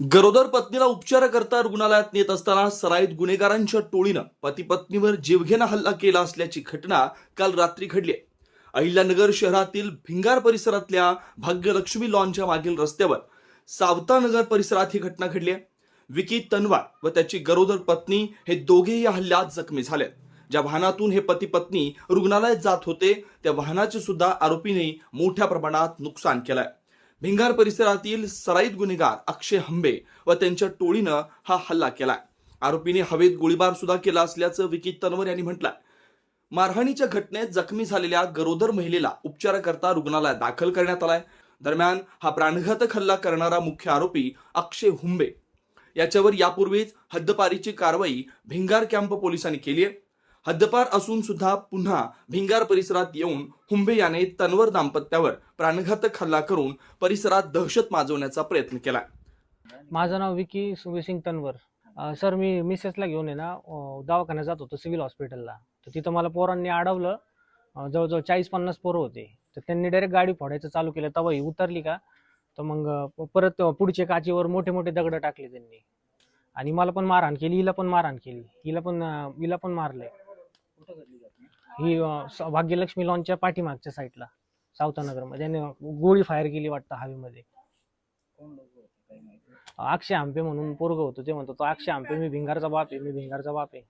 गरोदर पत्नीला उपचाराकरता रुग्णालयात नेत असताना सराईत गुन्हेगारांच्या टोळीनं पती पत्नीवर जीवघेणा हल्ला केला असल्याची घटना काल रात्री घडली आहे. अहिल्यानगर शहरातील भिंगार परिसरातल्या भाग्यलक्ष्मी लॉनच्या मागील रस्त्यावर सावतानगर परिसरात ही घटना घडली आहे. विकी तनवार व त्याची गरोदर पत्नी हे दोघेही या हल्ल्यात जखमी झाले ज्या वाहनातून हे पती पत्नी रुग्णालयात जात होते त्या वाहनाचे सुद्धा आरोपीने मोठ्या प्रमाणात नुकसान केलंय भिंगार परिसरातील सराईत गुन्हेगार अक्षय हंबे व त्यांच्या टोळीनं हा हल्ला केलाय. आरोपीने हवेत गोळीबार सुद्धा केला असल्याचं विकी तनवर यांनी म्हटलंय. मारहाणीच्या घटनेत जखमी झालेल्या गरोदर महिलेला उपचाराकरता रुग्णालयात दाखल करण्यात आलाय. दरम्यान हा प्राणघातक हल्ला करणारा मुख्य आरोपी अक्षय हुंबे. याच्यावर यापूर्वीच हद्दपारीची कारवाई भिंगार कॅम्प पोलिसांनी केली आहे हद्दपार असून सुद्धा पुन्हा भिंगार परिसरात येऊन हुंबे याने तन्वर दाम्पत्यावर प्राणघातक हल्ला करून परिसरात दहशत माजवण्याचा प्रयत्न केला. माझं नाव विकी सुभेसिंग तन्वर. सर मी मिसेसला घेऊन आहे ना दवाखान्यात जात होतो सिव्हिल हॉस्पिटलला. तर तिथं मला पोरांनी अडवलं. जवळजवळ चाळीस पन्नास पोरं होते. तर त्यांनी डायरेक्ट गाडी फोडायचं चालू केलं. तेव्हा ही उतरली का? तर मग परत पुढच्या काचेवर मोठे मोठे दगड टाकले त्यांनी. आणि मला पण मारहाण केली हिला पण मारहाण केली. हिला पण हिला पण ही अं, स- भाग्यलक्ष्मी लॉनच्या पाठीमागच्या साईडला सावतानगरमध्ये. त्याने गोळी फायर केली वाटतं हवेमध्ये. अक्षय आंबे म्हणून पोरग होतो ते म्हणतो तो अक्षय आंबे मी भिंगारचा बाप आहे मी भिंगारचा बाप आहे.